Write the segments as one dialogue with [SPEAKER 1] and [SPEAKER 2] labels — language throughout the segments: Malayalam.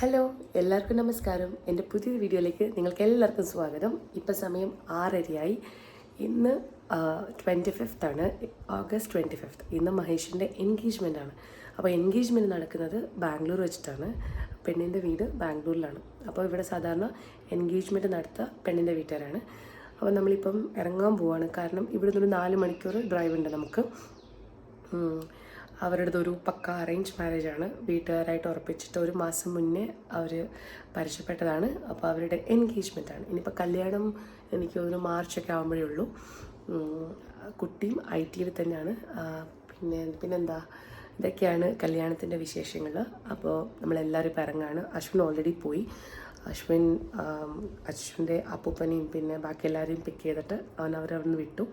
[SPEAKER 1] ഹലോ എല്ലാവർക്കും നമസ്കാരം. എന്റെ പുതിയ വീഡിയോയിലേക്ക് നിങ്ങൾക്ക് എല്ലാവർക്കും സ്വാഗതം. ഇപ്പം സമയം ആറരയായി. ഇന്ന് ട്വന്റി ആണ്. ഓഗസ്റ്റ് ട്വന്റി ഫിഫ്ത്ത് ഇന്ന് മഹേഷിന്റെ എൻഗേജ്മെന്റ് ആണ്. അപ്പോൾ എൻഗേജ്മെന്റ് നടക്കുന്നത് ബാംഗ്ലൂർ വെച്ചിട്ടാണ്. പെണ്ണിന്റെ വീട് ബാംഗ്ലൂരിലാണ്. അപ്പോൾ ഇവിടെ സാധാരണ എൻഗേജ്മെന്റ് നടത്തുക പെണ്ണിന്റെ വീട്ടുകാരാണ്. അപ്പോൾ നമ്മളിപ്പം ഇറങ്ങാൻ പോവാണ്. കാരണം ഇവിടെ നിന്നൊരു നാല് മണിക്കൂർ ഡ്രൈവ് ഉണ്ട് നമുക്ക്. ഉം. അവരുടേത് ഒരു പക്ക അറേഞ്ച് മാരേജ് ആണ്. വീട്ടുകാരായിട്ട് ഉറപ്പിച്ചിട്ട് ഒരു മാസം മുന്നേ അവർ പരിചയപ്പെട്ടതാണ്. അപ്പോൾ അവരുടെ എൻഗേജ്മെന്റ് ആണ്. ഇനിയിപ്പോൾ കല്യാണം എനിക്ക് തോന്നുന്നു മാർച്ചൊക്കെ ആകുമ്പോഴേ ഉള്ളൂ. കുട്ടിയും ഐ ടിയിൽ തന്നെയാണ്. പിന്നെ പിന്നെന്താ? ഇതൊക്കെയാണ് കല്യാണത്തിന്റെ വിശേഷങ്ങൾ അപ്പോൾ നമ്മളെല്ലാവരും ഇപ്പോൾ ഇറങ്ങാണ്. അശ്വിൻ ഓൾറെഡി പോയി. അശ്വിൻ അശ്വിന്റെ അപ്പൂപ്പനെയും പിന്നെ ബാക്കി എല്ലാവരെയും പിക്ക് ചെയ്തിട്ട് അവൻ അവരവിടെ നിന്ന് വിട്ടു.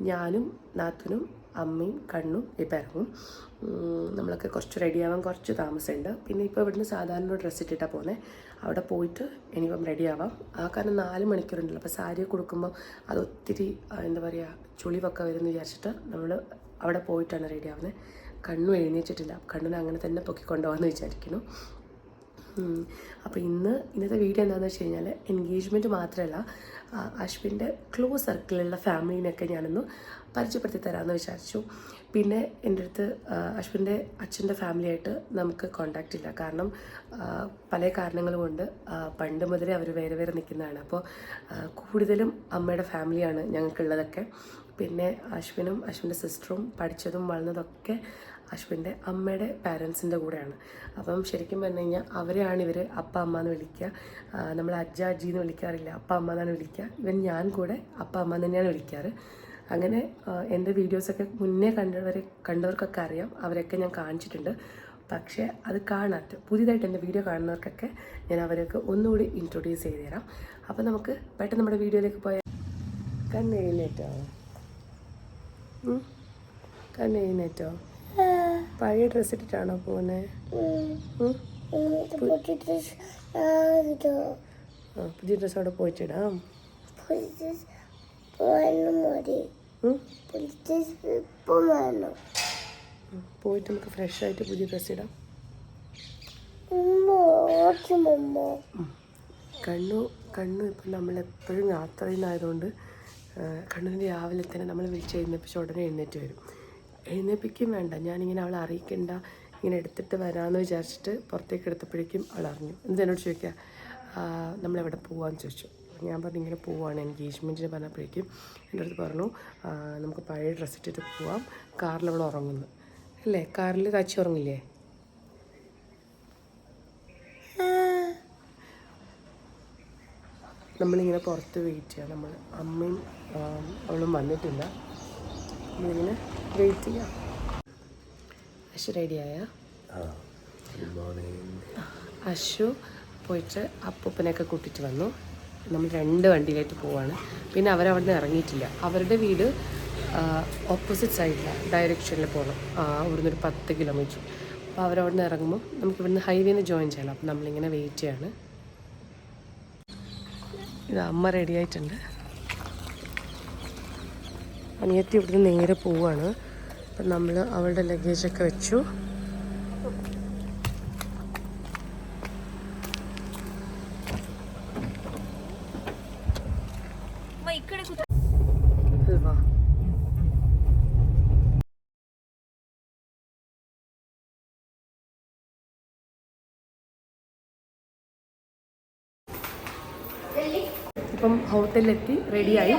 [SPEAKER 1] ഞാനും നാത്തനും അമ്മയും കണ്ണും ഇപ്പം ഇറങ്ങും നമ്മളൊക്കെ കുറച്ച് റെഡിയാവാൻ കുറച്ച് താമസമുണ്ട്. പിന്നെ ഇപ്പോൾ ഇവിടുന്ന് സാധാരണ ഡ്രസ്സ് ഇട്ടിട്ടാണ് പോകുന്നത് അവിടെ പോയിട്ട് ഇനിയിപ്പം റെഡിയാവാം ആ കാരണം നാല് മണിക്കൂറുണ്ടല്ലോ. അപ്പോൾ സാരി കൊടുക്കുമ്പോൾ അത് ഒത്തിരി എന്താ പറയുക ചുളിവൊക്കെ വരുമെന്ന് വിചാരിച്ചിട്ട് നമ്മൾ അവിടെ പോയിട്ടാണ് റെഡിയാവുന്നത് കണ്ണു എഴുന്നേറ്റിട്ടില്ല. കണ്ണിനെ അങ്ങനെ തന്നെ പൊക്കിക്കൊണ്ടുപോകാമെന്ന് വിചാരിക്കുന്നു. അപ്പോൾ ഇന്ന് ഇന്നത്തെ വീഡിയോ എന്താണെന്ന് വെച്ച് കഴിഞ്ഞാൽ എൻഗേജ്മെന്റ് മാത്രമല്ല അശ്വിന്റെ ക്ലോസ് സർക്കിളിലുള്ള ഫാമിലിനെയൊക്കെ ഞാനൊന്ന് പരിചയപ്പെടുത്തി തരാമെന്ന് വിചാരിച്ചു. പിന്നെ എന്റെ അടുത്ത് അശ്വിന്റെ അച്ഛന്റെ ഫാമിലിയായിട്ട് നമുക്ക് കോണ്ടാക്റ്റ് ഇല്ല. കാരണം പല കാരണങ്ങൾ കൊണ്ട് പണ്ട് മുതലേ അവർ വേറെ വേറെ നിൽക്കുന്നതാണ് അപ്പോൾ കൂടുതലും അമ്മയുടെ ഫാമിലിയാണ് ഞങ്ങൾക്കുള്ളതൊക്കെ. പിന്നെ അശ്വിനും അശ്വിന്റെ സിസ്റ്ററും പഠിച്ചതും വളർന്നതൊക്കെ അശ്വിന്റെ അമ്മയുടെ പാരൻസിന്റെ കൂടെയാണ്. അപ്പം ശരിക്കും പറഞ്ഞു കഴിഞ്ഞാൽ അവരെയാണ് ഇവർ അപ്പ അമ്മ എന്ന് വിളിക്കുക. നമ്മൾ അജ്ജ അജ്ജി എന്ന് വിളിക്കാറില്ല. അപ്പ അമ്മ എന്നാണ് വിളിക്കുക. ഇവൻ ഞാൻ കൂടെ അപ്പ അമ്മ തന്നെയാണ് വിളിക്കാറ്. അങ്ങനെ എന്റെ വീഡിയോസൊക്കെ മുന്നേ കണ്ടവരെ കണ്ടവർക്കൊക്കെ അറിയാം. അവരൊക്കെ ഞാൻ കാണിച്ചിട്ടുണ്ട്. പക്ഷേ അത് കാണാത്ത പുതിയതായിട്ട് എന്റെ വീഡിയോ കാണുന്നവർക്കൊക്കെ ഞാൻ അവരൊക്കെ ഒന്നുകൂടി ഇൻട്രൊഡ്യൂസ് ചെയ്ത് തരാം. അപ്പോൾ നമുക്ക് പെട്ടെന്ന് നമ്മുടെ വീഡിയോയിലേക്ക് പോയാൽ കണ്ണെഴുന്നേറ്റോ? കണ്ണെഴുന്നേറ്റോ പഴയ ഡ്രസ്സ് ഇട്ടിട്ടാണോ പോകുന്നത് പുതിയ ഡ്രസ്സ് അവിടെ പോയിട്ടിടാം. പോയിട്ട് നമുക്ക് ഫ്രഷ് ആയിട്ട് പുതിയ ഡ്രസ്സ് ഇടാം. കണ്ണു കണ്ണു ഇപ്പം നമ്മളെപ്പോഴും യാത്ര ചെയ്യുന്നതായതുകൊണ്ട് കണ്ണുവിന് രാവിലെ തന്നെ നമ്മൾ വിളിച്ച് എഴുന്നേപ്പിച്ച് ഉടനെ എഴുന്നേറ്റ് വരും. എഴുന്നേപ്പിക്കും വേണ്ട. ഞാനിങ്ങനെ അവളെ അറിയിക്കണ്ട. ഇങ്ങനെ എടുത്തിട്ട് വരാമെന്ന് വിചാരിച്ചിട്ട് പുറത്തേക്ക് എടുത്തപ്പോഴേക്കും അവൾ അറിഞ്ഞു. എന്നോട് ചോദിക്കുക? നമ്മളെവിടെ പോകാമെന്ന് ചോദിച്ചു. ഞാൻ പറഞ്ഞു ഇങ്ങനെ പോവാണ് എൻഗേജ്മെന്റിന് പറഞ്ഞപ്പോഴേക്കും എന്റെ അടുത്ത് പറഞ്ഞു നമുക്ക് പഴയ ഡ്രസ്സ് ഇട്ടിട്ട് പോവാം. കാറിൽ അവൾ ഉറങ്ങുന്നു. അല്ലേ? കാറിൽ കാച്ചി ഉറങ്ങില്ലേ? നമ്മളിങ്ങനെ പുറത്ത് വെയിറ്റ് ചെയ്യാം. നമ്മൾ അമ്മയും അവളും വന്നിട്ടില്ല. നമ്മളിങ്ങനെ വെയിറ്റ് ചെയ്യാം. അശു റെഡിയായ അശു പോയിട്ട് അപ്പൂപ്പനെയൊക്കെ കൂട്ടിയിട്ട് വന്നു. നമ്മൾ രണ്ട് വണ്ടിയിലായിട്ട് പോവാണ്. പിന്നെ അവരവിടെ നിന്ന് ഇറങ്ങിയിട്ടില്ല. അവരുടെ വീട് ഓപ്പോസിറ്റ് സൈഡിലാണ് ഡയറക്ഷനിൽ പോകണം ആ, ഇവിടുന്ന് ഒരു പത്ത് കിലോമീറ്റർ അപ്പോൾ അവരവിടെ നിന്ന് ഇറങ്ങുമ്പോൾ നമുക്ക് ഇവിടുന്ന് ഹൈവേന്ന് ജോയിൻ ചെയ്യണം. അപ്പം നമ്മളിങ്ങനെ വെയിറ്റ് ചെയ്യാണ്. ഇത് അമ്മ റെഡി ആയിട്ടുണ്ട്. അനിയത്തി ഇവിടുന്ന് നേരെ പോവാണ്. അപ്പം നമ്മൾ അവളുടെ ലഗേജൊക്കെ വെച്ചു. ഇപ്പം ഹോട്ടലിലെത്തി റെഡിയായി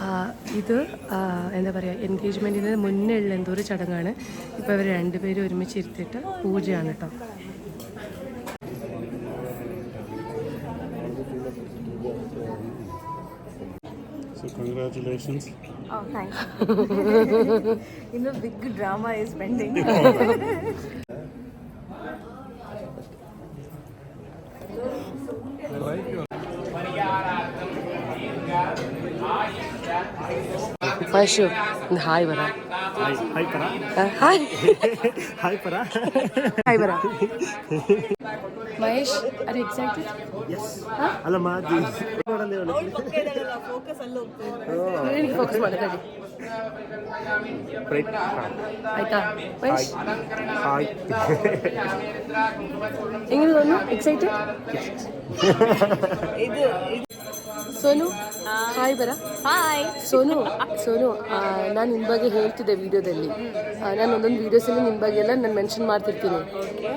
[SPEAKER 1] ആ, ഇത് എന്താ പറയുക എൻഗേജ്മെന്റിന് മുന്നേ ഉള്ള എന്തോ ഒരു ചടങ്ങാണ് ഇപ്പോൾ ഇവർ രണ്ടുപേരും ഒരുമിച്ച് ഇരുത്തിയിട്ട് പൂജയാണ് കേട്ടോ
[SPEAKER 2] So congratulations.
[SPEAKER 3] Oh, thanks. you know, big drama is pending.
[SPEAKER 1] Mahesh ഒന്ന് ഹായ് പറ
[SPEAKER 2] Hi, hi, Para.
[SPEAKER 1] ആ, ഹായ്
[SPEAKER 2] Hi, Para.
[SPEAKER 1] ഹായ് പറ മഹേഷ് ആർ എക്സൈറ്റഡ്
[SPEAKER 2] yes. ಅಲ್ಲ ಮಾದಿ
[SPEAKER 3] ಫೋಕಸ್ ಅಲ್ಲಿ ಹೋಗ್ತಾ
[SPEAKER 1] എനിക്ക് ഫോക്കസ് ಮಾಡಿ ತಡಿ
[SPEAKER 2] Right.
[SPEAKER 1] ಆಯ್ತಾ ಮಹೇಶ್
[SPEAKER 2] Hi.
[SPEAKER 1] എങ്ങനെ തോന്നുന്നു എക്സൈറ്റഡ്
[SPEAKER 3] ಇದು
[SPEAKER 1] ಸೋನು ಹಾಯ್ ಬರ.
[SPEAKER 3] ಹಾಯ್.
[SPEAKER 1] ಸೋನು ಸೋನು ನಾನು ನಿಮ್ಮ ಬಗ್ಗೆ ಹೇಳ್ತಿದ್ದೆ ವಿಡಿಯೋದಲ್ಲಿ. ನಾನು ಒಂದೊಂದು ವಿಡಿಯೋಸಲ್ಲಿ ನಿಮ್ಮ ಬಗ್ಗೆ ಎಲ್ಲ ನಾನು ಮೆನ್ಷನ್ ಮಾಡ್ತಿರ್ತೀನಿ.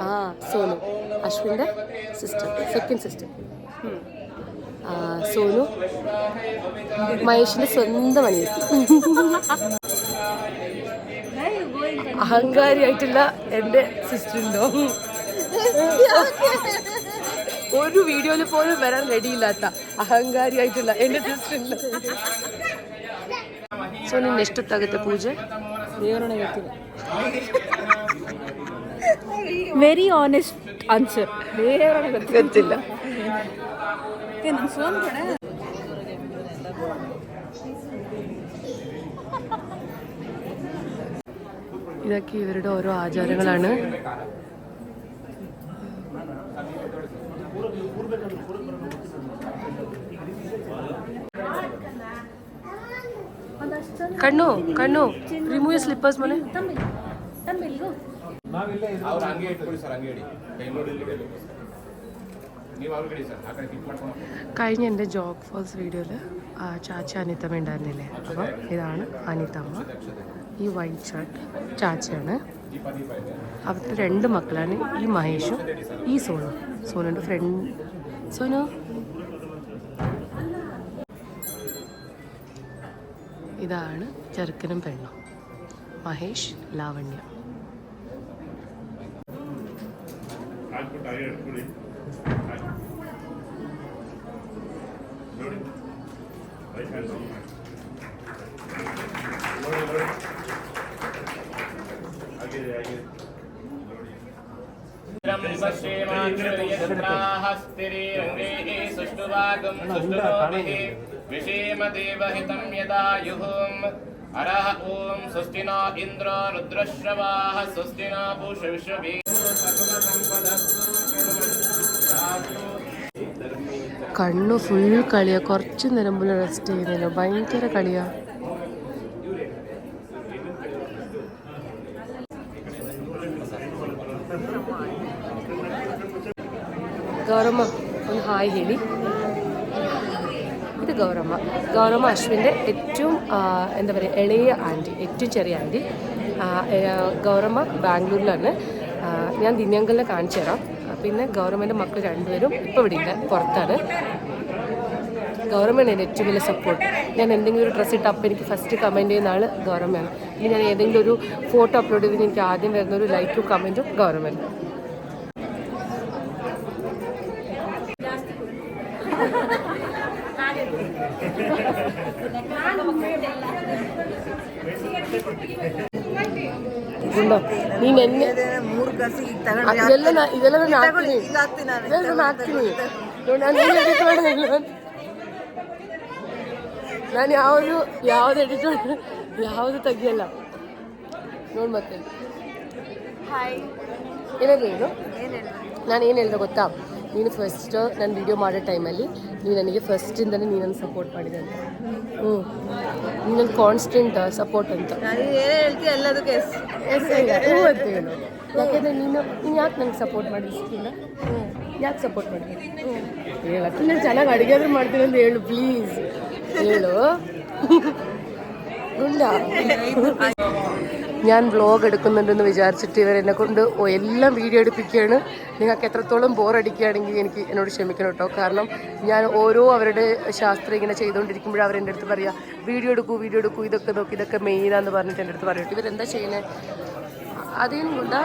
[SPEAKER 1] ಹಾಂ ಸೋನು ಅಶ್ವಿಂದ ಸಿಸ್ಟರ್ ಸೆಕೆಂಡ್ ಸಿಸ್ಟರ್ ಸೋನು ಮಹೇಶಿನ ಸ್ವಂತ ಮನೆ. ಅಹಂಕಾರಿ ಆಯ್ತಿಲ್ಲ ಎಂದೇ ಇಂದು. ഒരു വീഡിയോയിൽ പോലും വരാൻ റെഡിയില്ലാത്ത അഹങ്കാരിയായിട്ടുള്ള എൻ്റെ സിസ്റ്റർ ഉണ്ട് ಸೊ ನಿನ್ನ ಎಷ್ಟೊತ್ತಾಗುತ್ತೆ ಪೂಜೆ ದೇವರನ್ನ ಗೊತ್ತಿಲ್ಲ
[SPEAKER 3] ವೆರಿ ಆನೆಸ್ಟ್ ಆನ್ಸರ್ ಬೇರೆ
[SPEAKER 1] ಗೊತ್ತಿಲ್ಲ
[SPEAKER 3] ನನ್ನ ಫೋನ್ ಕೂಡ
[SPEAKER 1] ഇതൊക്കെ ഇവരുടെ ഓരോ ആചാരങ്ങളാണ് ಕಣ್ಣು ಕಣ್ಣು ರಿಮೂವ್ ಸ್ಲಿಪ್ಪರ್ಸ್ ಮನೆ
[SPEAKER 4] ಅವ್ರು ಹಂಗೆ ಇಟ್ಕೊಳ್ಳಿ ಸರ್ ಹಂಗೆ ಇಡಿ ಕೈ ನೋಡಿ ಇಲ್ಲಿ ನೀವು ಅವ್ರಿಗೆ ಇಡಿ ಸರ್ ಆ ಕಡೆ ಪಿಕ್ ಮಾಡ್ಕೊಂಡು
[SPEAKER 1] കഴിഞ്ഞ എൻ്റെ ജോഗ് ഫോൾസ് വീഡിയോയിൽ ചാച്ച അനിത്തമ്മ ഉണ്ടായിരുന്നില്ലേ അപ്പം ഇതാണ് അനിത്തമ്മ ഈ വൈറ്റ് ഷർട്ട് ചാച്ചയാണ് അവരുടെ രണ്ട് മക്കളാണ്. ഈ മഹേഷും ഈ സോനു. സോനുന്റെ ഫ്രണ്ട് സോനു? ഇതാണ് ചെറുക്കനും പെണ്ണും. മഹേഷ് ലാവണ്യ.
[SPEAKER 4] हस्तिरङ्गे सुष्ठुवागं सुष्ठुनोभिः विषेमदेवहितं यदायुः अरः ॐ स्वस्ति न इन्द्र रुद्रश्रवाः स्वस्ति न पूषविश्वभिः
[SPEAKER 1] കണ്ണു ഫുൾ കളിയാ കുറച്ച് നേരം പോലും റെസ്റ്റ് ചെയ്യുന്നില്ല ഭയങ്കര കളിയാ ಗೌರಮ್ಮ ಒಂದು ಹಾಯ್ ಹೇಳಿ ഇത് ഗൗരമ്മ ഗൗരമ്മ അശ്വിൻ്റെ ഏറ്റവും ആ, എന്താ പറയുക ഇളയ ആൻറ്റി ഏറ്റവും ചെറിയ ആൻറ്റി ആ, ഏ, ഗൗരമ്മ ബാംഗ്ലൂരിലാണ് ആ, ഞാൻ ദിന്യങ്കലിനെ കാണിച്ചു തരാം ആ, പിന്നെ ഗൗരമ്മൻ്റെ മക്കൾ രണ്ടുപേരും ഇപ്പോൾ ഇവിടെ ഇല്ല പുറത്താണ് ഗൗരമ്മയാണ് എൻ്റെ ഏറ്റവും വലിയ സപ്പോർട്ട് ഞാൻ എന്തെങ്കിലും ഒരു ഡ്രസ്സ് ഇട്ട് അപ്പം എനിക്ക് ഫസ്റ്റ് കമൻറ്റ് ചെയ്യുന്ന ആൾ ഗൗരമ്മയാണ് ഇനി ഞാൻ ഏതെങ്കിലും ഒരു ഫോട്ടോ അപ്ലോഡ് ചെയ്തതിന് എനിക്ക് ആദ്യം വരുന്ന ഒരു ലൈക്കും കമൻറ്റും ഗൗരമ്മയാണ് ಇದುಂಡ ನೀನು ಎಣ್ಣೆ
[SPEAKER 3] ಮೂರು
[SPEAKER 1] ಇದೆಲ್ಲ ನಾ ಇದೆಲ್ಲ ನಾನು ಹಾಕ್ತೀನಿ.
[SPEAKER 3] ನಾನು.
[SPEAKER 1] ಇದೆಲ್ಲ ನಾನು ಹಾಕ್ತೀನಿ. ನಾನು ಏನು ಎಡಿಟ್ ಮಾಡೋದಿಲ್ಲ ನಾನು ಯಾವುದು ಯಾವ್ದು ಎಡಿಟ್ ಮಾಡಿ ಯಾವುದು ತೆಗಿಯಲ್ಲ. ನೋಡಿ ಮತ್ತೆ. ಏನಾದ್ರು ಏನು
[SPEAKER 3] ಏನಿಲ್ಲ
[SPEAKER 1] ನಾನು ಏನು ಹೇಳಿದೆ ಗೊತ್ತಾ? ನೀನು ಫಸ್ಟ್ ನಾನು ವೀಡಿಯೋ ಮಾಡೋ ಟೈಮಲ್ಲಿ ನೀನು ನನಗೆ ಫಸ್ಟಿಂದಲೇ ನೀನನ್ನು ಸಪೋರ್ಟ್ ಮಾಡಿದೆ ಅಂತ. ಹ್ಞೂ ನೀನು ಕಾನ್ಸ್ಟೆಂಟ್ ಸಪೋರ್ಟ್ ಅಂತ
[SPEAKER 3] ಎಲ್ಲದಕ್ಕೆ
[SPEAKER 1] ಯಾಕೆಂದರೆ ನೀನು ನೀನು ಯಾಕೆ ನನಗೆ ಸಪೋರ್ಟ್ ಮಾಡಿಸ್ತಿಲ್ಲ ಯಾಕೆ ಸಪೋರ್ಟ್ ಮಾಡಿದ್ದೀನಿ ಹೇಳಕ್ಕೆ ನಾನು ಚೆನ್ನಾಗಿ ಅಡುಗೆ ಆದರೂ ಮಾಡ್ತೀನಿ ಅಂತ ಹೇಳು ಪ್ಲೀಸ್ ಹೇಳು. ഞാൻ വ്ലോഗ് എടുക്കുന്നുണ്ടെന്ന് വിചാരിച്ചിട്ട് ഇവർ എന്നെ കൊണ്ട് എല്ലാം വീഡിയോ എടുപ്പിക്കുകയാണ്. നിങ്ങൾക്ക് എത്രത്തോളം ബോറടിക്കുകയാണെങ്കിൽ എനിക്ക് എന്നോട് ക്ഷമിക്കണം കേട്ടോ. കാരണം ഞാൻ ഓരോ അവരുടെ ശാസ്ത്രം ഇങ്ങനെ ചെയ്തുകൊണ്ടിരിക്കുമ്പോഴും അവർ അടുത്ത് പറയുക വീഡിയോ എടുക്കൂ വീഡിയോ എടുക്കൂ ഇതൊക്കെ നോക്കി ഇതൊക്കെ മെയിനാന്ന് പറഞ്ഞിട്ട് എന്റെ അടുത്ത് പറയട്ടെ ഇവരെന്താ ചെയ്യുന്നത് അതേം കൊണ്ട്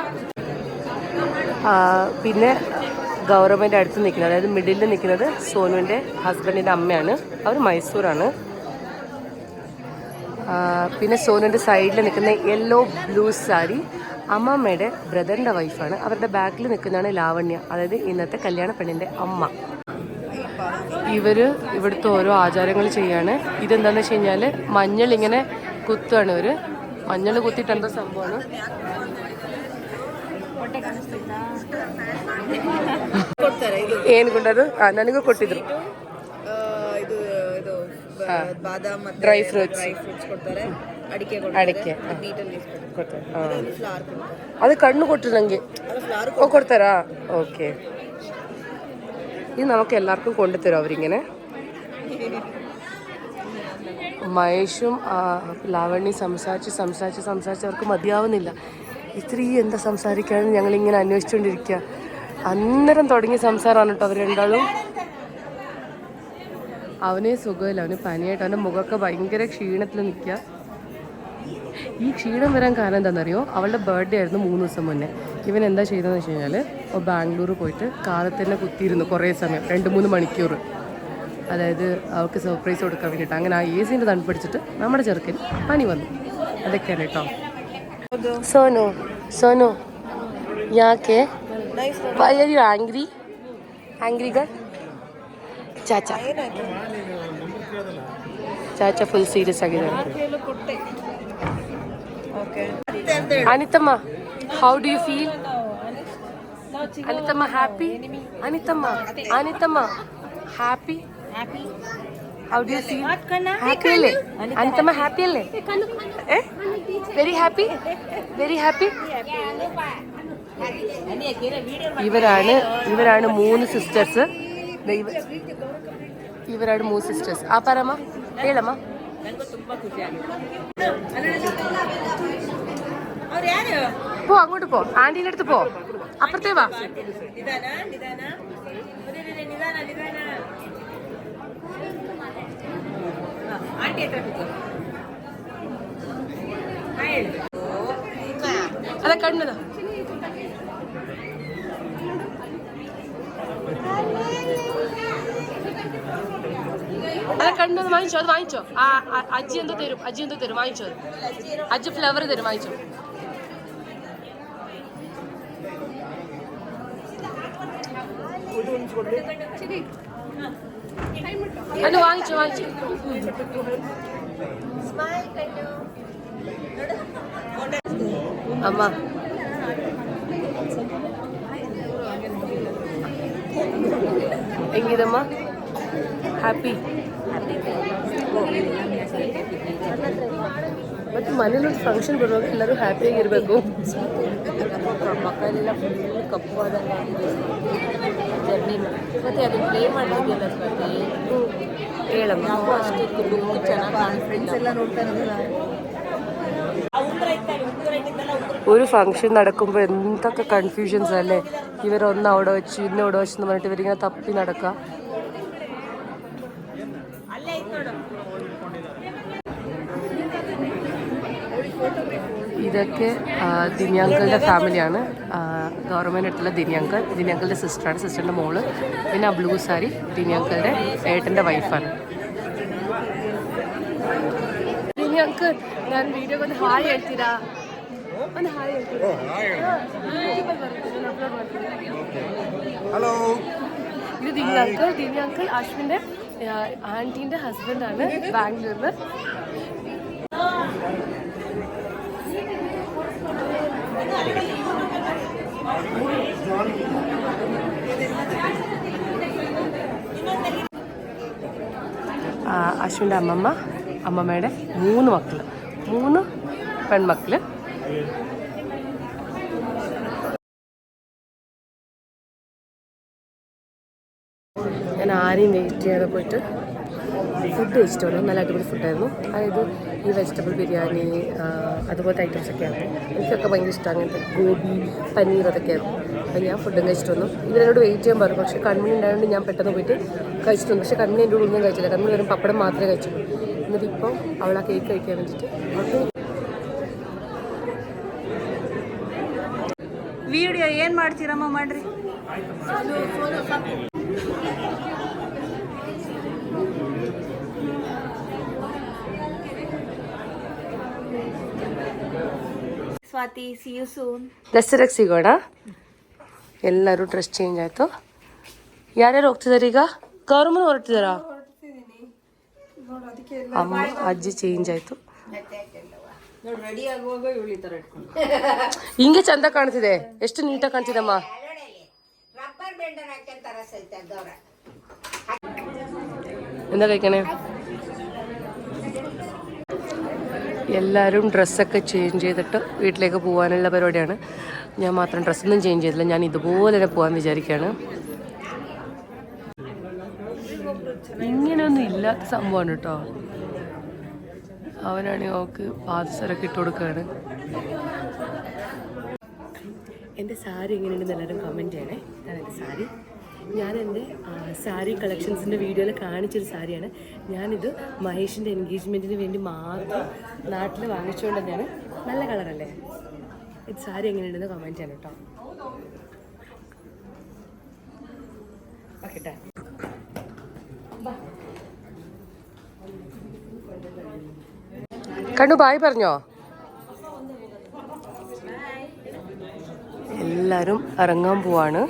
[SPEAKER 1] പിന്നെ ഗൗരവന്റെ അടുത്ത് നിൽക്കുന്നത് അതായത് മിഡിലിൽ നിൽക്കുന്നത് സോനുവിന്റെ ഹസ്ബൻഡിന്റെ അമ്മയാണ്. അവർ മൈസൂരാണ്. പിന്നെ സോനുവിൻ്റെ സൈഡിൽ നിൽക്കുന്ന യെല്ലോ ബ്ലൂ സാരി അമ്മമ്മയുടെ ബ്രദറിൻ്റെ വൈഫാണ് അവരുടെ ബാക്കിൽ നിൽക്കുന്നതാണ് ലാവണ്യ അതായത് ഇന്നത്തെ കല്യാണ പെണ്ണിൻ്റെ അമ്മ ഇവര് ഇവിടുത്തെ ഓരോ ആചാരങ്ങൾ ചെയ്യാണ് ഇതെന്താന്ന് വെച്ച് കഴിഞ്ഞാല് മഞ്ഞൾ ഇങ്ങനെ കുത്തുകയാണ് ഇവര് മഞ്ഞൾ കുത്തിയിട്ട് എന്താ സംഭവമാണ്
[SPEAKER 3] ಕೊಡ್ತಾರೆ ಇದು
[SPEAKER 1] ಏನು ಗುಂಡದು ನನಗೂ ಕೊಟ್ಟಿದ್ರು
[SPEAKER 3] ಆ, ಇದು ಇದು ಬ- ಬಾದಾಮ್ ಮತ್ತೆ
[SPEAKER 1] Dry fruits.
[SPEAKER 3] ಡ್ರೈ ಫ್ರೂಟ್ಸ್ ಕೊಡ್ತಾರೆ ಅಡಿಕೆ
[SPEAKER 1] ಅಡಿಕೆ, ಹಾ.
[SPEAKER 3] ನೀಟಲ್ಲಿ
[SPEAKER 1] ಕೊಡ್ತಾರೆ
[SPEAKER 3] ಫ್ಲವರ್ ಕೊಡ್ತಾರೆ
[SPEAKER 1] ಅದು ಕಣ್ಣು ಕೊಟ್ಟರು ನನಗೆ
[SPEAKER 3] ಅದು ಫ್ಲವರ್
[SPEAKER 1] ഓ കൊടുത്തരാ ഓക്കെ ഇത് നമുക്ക് എല്ലാവർക്കും കൊണ്ടുതരും അവരിങ്ങനെ മഹേഷും ആ, ലാവണ്യ സംസാരിച്ച് സംസാരിച്ച് സംസാരിച്ച് അവർക്ക് മതിയാവുന്നില്ല ഇത്രയും എന്താ സംസാരിക്കാന്ന് ഞങ്ങളിങ്ങനെ അന്വേഷിച്ചുകൊണ്ടിരിക്കുക അന്നേരം തുടങ്ങിയ സംസാരമാണ് കേട്ടോ അവർ രണ്ടാളും അവന് സുഖമില്ല അവന് പനിയായിട്ട് അവന്റെ മുഖമൊക്കെ ഭയങ്കര ക്ഷീണത്തിൽ നിൽക്കുക. ഈ ക്ഷീണം വരാൻ കാരണം എന്താണെന്നറിയോ? അവളുടെ ബർത്ത്ഡേ ആയിരുന്നു മൂന്ന് ദിവസം മുന്നേ. ഇവൻ എന്താ ചെയ്തതെന്ന് വെച്ച് കഴിഞ്ഞാൽ ബാംഗ്ലൂർ പോയിട്ട് കാറിൽ തന്നെ കുത്തിയിരുന്നു കുറേ സമയം രണ്ട് മൂന്ന് മണിക്കൂർ. അതായത് അവൾക്ക് സർപ്രൈസ് കൊടുക്കാൻ വേണ്ടിയിട്ട്. അങ്ങനെ ആ എ സിന്റെ തണുപ്പടിച്ചിട്ട് നമ്മുടെ ചെറുക്കൻ പനി വന്നു. അതൊക്കെയാണ് കേട്ടോ. സോനു സോനു ഞാൻ ആംഗ്രി ആംഗ്രി ഗൾ ചാച്ച ചാച്ച ಫುಲ್ ಸೀರಿಯಸ್ ಆಗಿದ್ದಾರೆ
[SPEAKER 3] ಕೊಟ್ಟೆ okay
[SPEAKER 1] Anithamma how do you feel Anithamma happy Anithamma Anithamma happy how do you feel happy ಅಲ್ಲೇ ಅನಿತಮ್ಮ ಹ್ಯಾಪಿ ಅಲ್ಲೇ ವೆರಿ ಹ್ಯಾಪಿ ವೆರಿ ಹ್ಯಾಪಿ ഇവരാണ് ഇവരാണ് മൂന്ന് സിസ്റ്റേഴ്സ് ഇവരാണ് മൂന്ന് സിസ്റ്റേഴ്സ് ആ പറമ്മ ಹೇಳಮ್ಮ
[SPEAKER 3] ಅವ್ರು ಯಾರು
[SPEAKER 1] പോ അങ്ങോട്ട് പോ ആന്റീൻ്റെ അടുത്ത് പോ അപ്പുറത്തേ വാ
[SPEAKER 3] ನಿಧಾನ ನಿಧಾನ
[SPEAKER 1] പാലക്കാടിന് കണ്ടു വാങ്ങിച്ചോ അത് വാങ്ങിച്ചോ. ആ അജ്ജി എന്തോ തരും അജ്ജി എന്തോ തരും വാങ്ങിച്ചോ അജ്ജി ഫ്ലവർ തരും വാങ്ങിച്ചോ. കണ്ടു വാങ്ങിച്ചു വാങ്ങിച്ചു. അമ്മ. എങ്കിലമ്മ. ഹാപ്പി ಮತ್ತು ಮನೇಲಿ ಒಂದು ಫಂಕ್ಷನ್ ಬರುವಾಗ ಎಲ್ಲರೂ ಹ್ಯಾಪಿಯಾಗಿರಬೇಕು
[SPEAKER 3] ಮಕ್ಕಳೆಲ್ಲ ಫುಲ್ ಕಪ್ಪು ಆದಂಗೆ ಆಗಿದೆ ಜರ್ನಿ ಮತ್ತೆ ಅದು ಪ್ಲೇ ಮಾಡಿದ್ಯಲ್ಲ ಸ್ವಾತಿ
[SPEAKER 1] ಹೇಳಮ್ಮ
[SPEAKER 3] ನಾವು ಅಷ್ಟೇ ಲುಕ್ ಚೆನ್ನಾಗಿ ಕಾಣಿಸ್ತಿಲ್ಲ ಎಲ್ಲ ನೋಡ್ತಾ
[SPEAKER 1] ഒരു ഫംഗ്ഷൻ നടക്കുമ്പോൾ എന്തൊക്കെ കൺഫ്യൂഷൻസ് അല്ലേ ഇവരൊന്ന് അവിടെ വെച്ച് ഇന്ന് അവിടെ വെച്ച് എന്ന് പറഞ്ഞിട്ട് ഇവരിങ്ങനെ തപ്പി നടക്കുക ഇതൊക്കെ ആ, ദിന്യാങ്കളുടെ ഫാമിലിയാണ് ഗവൺമെൻറ് അടുത്തുള്ള ദിന്യാങ്കൾ ദിന്യാങ്കളുടെ സിസ്റ്ററാണ് സിസ്റ്ററിൻ്റെ മോള് പിന്നെ അബ്ലൂ സാരി ദിന്യാങ്കളുടെ ഏട്ടൻ്റെ വൈഫാണ് ದಿನ್ಯಾಂಕಲ್ ನಾನು ವಿಡಿಯೋಗೆ ಒಂದು ಹಾಯ್ ಹೇಳ್ತೀರಾ ಒಂದು ಹಾಯ್ ಹೇಳ್ತೀರಾ ಯೂಟ್ಯೂಬಲ್ಲಿ ಬರುತ್ತೆ ನಾನು ಅಪ್ಲೋಡ್ ಮಾಡ್ತೀನಿ
[SPEAKER 2] ഹലോ
[SPEAKER 1] ഇത് ദിവ്യ അങ്കിൾ ദിവ്യ അങ്കിൾ അശ്വിൻ്റെ ആൻറ്റീൻ്റെ ഹസ്ബൻഡാണ് ബാംഗ്ലൂരിൽ അശ്വിന്റെ അമ്മമ്മ അമ്മമ്മയുടെ മൂന്ന് മക്കൾ മൂന്ന് പെൺമക്കൾ ഞാൻ ആരെയും വെയിറ്റ് ചെയ്യാതെ പോയിട്ട് ഫുഡ് കഴിച്ചിട്ട് വന്നു. നല്ല അടിപൊളി ഫുഡായിരുന്നു അതായത് ഈ വെജിറ്റബിൾ ബിരിയാണി അതുപോലത്തെ ഐറ്റംസ് ഒക്കെയാണ്. എനിക്കൊക്കെ ഭയങ്കര ഇഷ്ടമാണ് അങ്ങനത്തെ ഗോബി പനീർ അതൊക്കെയായിരുന്നു. അപ്പോൾ ഞാൻ ഫുഡും കഴിച്ചിട്ട് വന്നു ഇവരോട് വെയിറ്റ് ചെയ്യാൻ പറഞ്ഞു പക്ഷേ കൺമണി ഉണ്ടായതുകൊണ്ട് ഞാൻ പെട്ടെന്ന് പോയിട്ട് കഴിച്ചിട്ട് വന്നു പക്ഷേ കൺമണി എൻ്റെ കൂടെ ഒന്നും കഴിച്ചില്ല കൺമണി വെറും പപ്പടം മാത്രമേ കഴിച്ചുള്ളൂ എന്നിട്ട് ഇപ്പം അവൾ ആ കേക്ക് കഴിക്കാൻ വേണ്ടിയിട്ട് അവൾക്ക്
[SPEAKER 3] ವಿಡಿಯೋ ಏನು ಮಾಡ್ತೀರಮ್ಮ ಮಾಡ್ರಿ ಸ್ವಾತಿ ಸಿ ಯು ಸೂನ್
[SPEAKER 1] ದಸರಾಗೆ ಸಿಗೋಣ ಎಲ್ಲರೂ ಡ್ರೆಸ್ ಚೇಂಜ್ ಆಯಿತು ಯಾರ್ಯಾರು ಹೋಗ್ತಿದ್ದಾರೆ ಈಗ ಗೌರಮ್ಮನ ಹೊರಟಿದಾರಾ ಅಮ್ಮ ಅಜ್ಜಿ ಚೇಂಜ್ ಆಯ್ತು
[SPEAKER 3] ನೋಡಿ ರೆಡಿ ಆಗುವಾಗ ಇವಳು ಈ ಥರ ಇಟ್ಕೊಂಡು
[SPEAKER 1] ಹಿಂಗೆ ಚಂದ ಕಾಣ್ತಿದೆ ಎಷ್ಟು ನೀಟಾಗಿ ಕಾಣ್ತಿದಮ್ಮ
[SPEAKER 5] ರಬ್ಬರ್ ಬೆಂಡರ್ ಹಾಕ್ಯಂತಾರ ಸಹಿತ ಅದ್ದವ್ರ
[SPEAKER 1] എന്താ കഴിക്കണേ എല്ലാവരും ഡ്രസ്സൊക്കെ ചേഞ്ച് ചെയ്തിട്ട് വീട്ടിലേക്ക് പോകാനുള്ള പരിപാടിയാണ് ഞാൻ മാത്രം ഡ്രസ്സൊന്നും ചേഞ്ച് ചെയ്തില്ല. ഞാൻ ഇതുപോലെ തന്നെ പോകാൻ വിചാരിക്കുകയാണ് ഇങ്ങനെയൊന്നും ഇല്ലാത്ത സംഭവമാണ് കേട്ടോ. അവനാണെങ്കിൽ അവൾക്ക് പാദസരൊക്കെ ഇട്ട് കൊടുക്കുകയാണ് എന്റെ സാരി എങ്ങനെയുണ്ടെന്ന് എല്ലാവരും കമന്റ് ചെയ്യണേ. ഇതാണ് സാരി. ഞാൻ എന്റെ സാരി കളക്ഷൻസിന്റെ വീഡിയോയിൽ കാണിച്ചൊരു സാരിയാണ്. ഞാനിത് മഹേഷിന്റെ എൻഗേജ്മെന്റിന് വേണ്ടി മാത്രം നാട്ടിൽ വാങ്ങിച്ചുകൊണ്ട് തന്നെയാണ് നല്ല കളറല്ലേ ഇത് സാരി എങ്ങനെയുണ്ടെന്ന് കമന്റ് ചെയ്യണം കേട്ടോ. ഓക്കെ. കണ്ണു ബായ് പറഞ്ഞോ? എല്ലാവരും ഇറങ്ങാൻ പോവാണ്.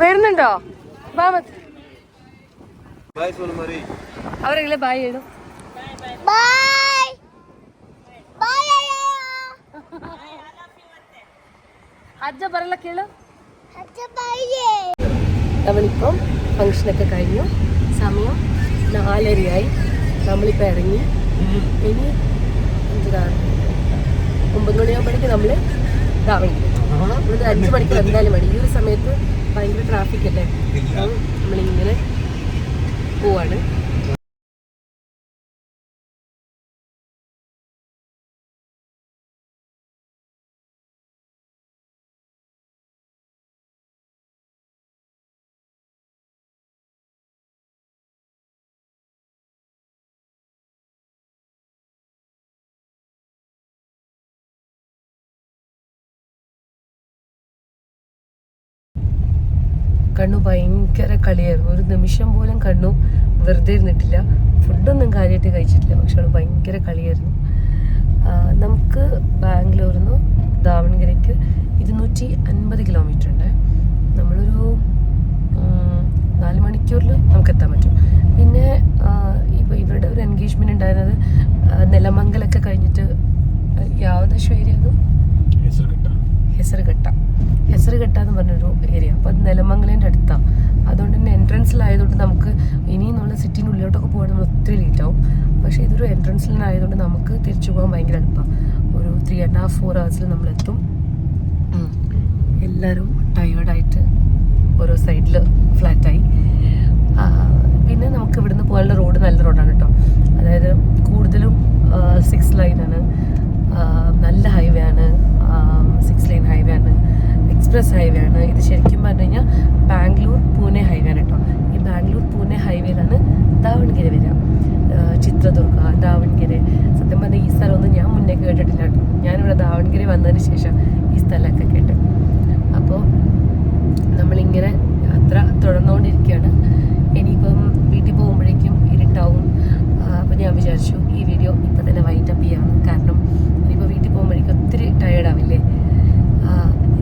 [SPEAKER 1] വരുന്നുണ്ടോ? അവരെങ്കിലും ബായ് എഴുതും അജ്ജ പറയല കേളു? നമ്മളിപ്പം ഫങ്ഷനൊക്കെ കഴിഞ്ഞു. സമയം നാലരയായി. നമ്മളിപ്പോൾ ഇറങ്ങി. ഇനി എന്തിനാ ഒമ്പത് മണിയാകുമ്പോഴേക്ക് നമ്മൾ ഇതാവണം അഞ്ച് മണിക്ക് എന്തായാലും മതി. ഈ ഒരു സമയത്ത് ഭയങ്കര ട്രാഫിക് അല്ലേ? നമ്മളിങ്ങനെ പോവാണ്. കണ്ണു ഭയങ്കര കളിയായിരുന്നു. ഒരു നിമിഷം പോലും കണ്ണു വെറുതെ ഇരുന്നിട്ടില്ല. ഫുഡൊന്നും കാര്യമായിട്ട് കഴിച്ചിട്ടില്ല. പക്ഷെ അവൾ ഭയങ്കര കളിയായിരുന്നു. നമുക്ക് ബാംഗ്ലൂരിൽ നിന്ന് ദാവണഗിരിക്ക് ഇരുന്നൂറ്റി അൻപത് കിലോമീറ്റർ ഉണ്ട്. നമ്മളൊരു നാല് മണിക്കൂറിൽ നമുക്ക് എത്താൻ പറ്റും. പിന്നെ ഇപ്പോൾ ഇവരുടെ ഒരു എൻഗേജ്മെന്റ് ഉണ്ടായിരുന്നത് നിലമംഗലൊക്കെ കഴിഞ്ഞിട്ട് യാവതശ്വരി അത്
[SPEAKER 2] ഹെസർഘട്ട
[SPEAKER 1] ഹെസർഘട്ട ഹെസറുഘട്ട എന്ന് പറഞ്ഞൊരു ഏരിയ അപ്പോൾ അത് നിലമംഗലേന്റെ അടുത്താണ് അതുകൊണ്ട് തന്നെ എൻട്രൻസിലായതുകൊണ്ട് നമുക്ക് ഇനിയുള്ള സിറ്റിന്റെ ഉള്ളിലോട്ടൊക്കെ പോകാൻ നമ്മൾ ഒത്തിരി ലേറ്റ് ആവും. പക്ഷേ ഇതൊരു എൻട്രൻസിലായതുകൊണ്ട് നമുക്ക് തിരിച്ചു പോകാൻ ഭയങ്കര എളുപ്പമാണ് ഒരു ത്രീ ആൻഡ് ഹാഫ് ഫോർ ഹവേഴ്സിൽ നമ്മളെത്തും. എല്ലാവരും ടയേർഡായിട്ട് ഓരോ സൈഡിൽ ഫ്ലാറ്റായി പിന്നെ നമുക്ക് ഇവിടുന്ന് പോകാനുള്ള റോഡ് നല്ല റോഡാണ് കേട്ടോ അതായത് കൂടുതലും സിക്സ് ലൈനാണ് നല്ല ഹൈവേ ആണ്. സിക്സ് ലൈൻ ഹൈവേ ആണ്. എക്സ്പ്രസ് ഹൈവേ ആണ്. ഇത് ശരിക്കും പറഞ്ഞു കഴിഞ്ഞാൽ ബാംഗ്ലൂർ പൂനെ ഹൈവേ ആണ് കേട്ടോ. ഈ ബാംഗ്ലൂർ പൂനെ ഹൈവേയിലാണ് ദാവൺഗിരി വരിക. ചിത്രദുർഗ ദാവൺഗിരി സത്യം പറഞ്ഞാൽ ഈ സ്ഥലമൊന്നും ഞാൻ മുന്നേ കേട്ടിട്ടില്ല കേട്ടോ. ഞാനിവിടെ ദാവൺഗിരി വന്നതിന് ശേഷം ഈ സ്ഥലമൊക്കെ കേട്ടു. അപ്പോൾ നമ്മളിങ്ങനെ യാത്ര തുടർന്നുകൊണ്ടിരിക്കുകയാണ്. ഇനിയിപ്പം വീട്ടിൽ പോകുമ്പോഴേക്കും ഇരുട്ടാവും. അപ്പോൾ ഞാൻ വിചാരിച്ചു ഈ വീഡിയോ ഇപ്പം തന്നെ വൈൻഡപ്പ് ചെയ്യാം കാരണം ഇനിയിപ്പോൾ വീട്ടിൽ പോകുമ്പോഴേക്കും ഒത്തിരി ടയേർഡാവില്ലേ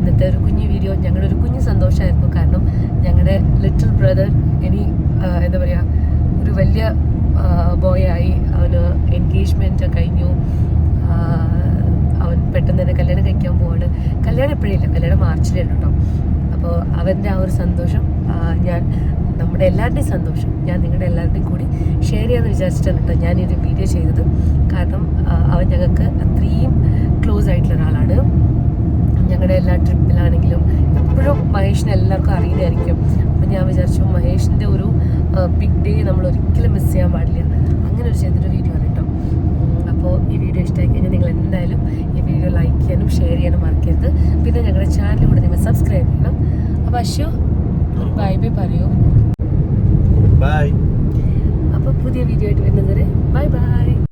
[SPEAKER 1] ഇന്നത്തെ ഒരു കുഞ്ഞു വീഡിയോ ഞങ്ങളുടെ ഒരു കുഞ്ഞു സന്തോഷമായിരുന്നു. കാരണം ഞങ്ങളുടെ ലിറ്റിൽ ബ്രദർ ഇനി എന്താ പറയുക ഒരു വലിയ ബോയായി അവന് എൻഗേജ്മെന്റ് കഴിഞ്ഞു. അവൻ പെട്ടെന്ന് തന്നെ കല്യാണം കഴിക്കാൻ പോവാണ്. കല്യാണം എപ്പോഴില്ല കല്യാണം മാർച്ചിലാണ് കേട്ടോ അപ്പോൾ അവന്റെ ആ ഒരു സന്തോഷം ഞാൻ നമ്മുടെ എല്ലാവരുടെയും സന്തോഷം ഞാൻ നിങ്ങളുടെ എല്ലാവരുടെയും കൂടി ഷെയർ ചെയ്യാമെന്ന് വിചാരിച്ചിട്ടാണ് കേട്ടോ ഒരു വീഡിയോ ചെയ്തത്. കാരണം അവൻ ഞങ്ങൾക്ക് അത്രയും ക്ലോസ് ആയിട്ടുള്ള ഒരാളാണ്. ഞങ്ങളുടെ എല്ലാ ട്രിപ്പിലാണെങ്കിലും എപ്പോഴും മഹേഷിനെ എല്ലാവർക്കും അറിയുന്നതായിരിക്കും. അപ്പം ഞാൻ വിചാരിച്ചു മഹേഷിന്റെ ഒരു ബിഗ് ഡേ നമ്മൾ ഒരിക്കലും മിസ് ചെയ്യാൻ പാടില്ല. അങ്ങനെ ഒരു ചെയ്തൊരു വീഡിയോ ആണ് കേട്ടോ. അപ്പോൾ ഈ വീഡിയോ ഇഷ്ടമായി കഴിഞ്ഞാൽ നിങ്ങൾ എന്തായാലും ഈ വീഡിയോ ലൈക്ക് ചെയ്യാനും ഷെയർ ചെയ്യാനും മറക്കരുത്. പിന്നെ ഞങ്ങളുടെ ചാനൽ കൂടെ നിങ്ങൾ സബ്സ്ക്രൈബ് ചെയ്യണം. അപ്പോൾ അശു ഒരു ബൈ ബൈ പറയൂ.
[SPEAKER 2] ബൈ
[SPEAKER 1] അപ്പോൾ പുതിയ വീഡിയോ ആയിട്ട് വരുന്നത് വരെ ബൈ ബൈ